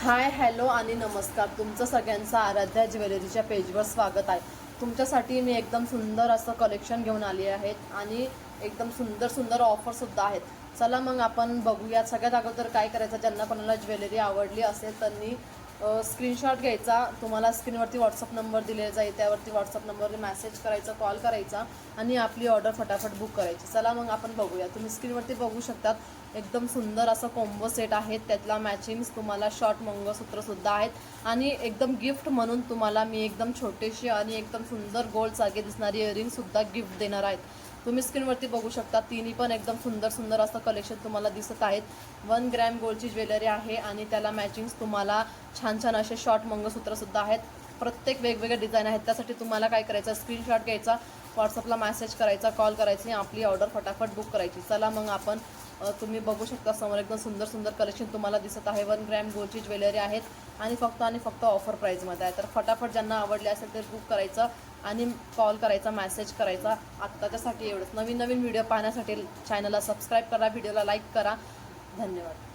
Hi hello आणि नमस्कार. तुमचं सगळ्यांचं आराध्या ज्वेलरीच्या पेजवर स्वागत आहे. तुमच्यासाठी मी एकदम सुंदर असं कलेक्शन घेऊन आली आहेत आणि एकदम सुंदर सुंदर ऑफरसुद्धा आहेत. चला मग आपण बघूया. सगळ्यात अगोदर काय करायचं? ज्यांना कोणाला ज्वेलरी आवडली असेल त्यांनी स्क्रीनशॉट घ्यायचा. तुम्हाला स्क्रीनवरती व्हॉट्सअप नंबर दिलेला जाईल. त्यावरती व्हॉट्सअप नंबरवर मेसेज करायचा कॉल करायचा आणि आपली ऑर्डर फटाफट बुक करायची. चला मग आपण बघूया. तुम्ही स्क्रीनवरती बघू शकतात. एकदम सुंदर असं कॉम्बो सेट आहे त्यातला मॅचिंग्स तुम्हाला शॉर्ट मंगळसूत्रसुद्धा आहेत. आणि एकदम गिफ्ट म्हणून तुम्हाला मी एकदम छोटेशी आणि एकदम सुंदर गोल्ड सागे दिसणारी इयरिंगसुद्धा गिफ्ट देणार आहेत. तुम्ही स्क्रीनवरती बघू शकता. तिन्ही पण एकदम सुंदर सुंदर असं कलेक्शन तुम्हाला दिसत आहेत. वन ग्रॅम गोल्डची ज्वेलरी आहे आणि त्याला मॅचिंग्स तुम्हाला छान छान असे शॉर्ट मंगळसूत्रसुद्धा आहेत. प्रत्येक वेगवेगळे डिझाईन आहेत. त्यासाठी तुम्हाला काय करायचं? स्क्रीनशॉट घ्यायचा. व्हॉट्सअपला मेसेज करायचा कॉल करायची आपली ऑर्डर फटाफट बुक करायची. चला मग आपण तुम्ही बघू शकता समोर एकदम सुंदर सुंदर कलेक्शन तुम्हाला दिसत आहे. वन ग्रॅम गोल्डची ज्वेलरी आहेत. आणि फक्त आणि फक्त ऑफर प्राईजमध्ये आहे. तर फटाफट ज्यांना आवडले असेल ते बुक करायचं आणि कॉल करायचा मेसेज करायचा. आत्ताच्यासाठी एवढंच. नवीन नवीन व्हिडिओ पाहण्यासाठी चॅनलला सबस्क्राईब करा. व्हिडिओला लाईक करा. धन्यवाद.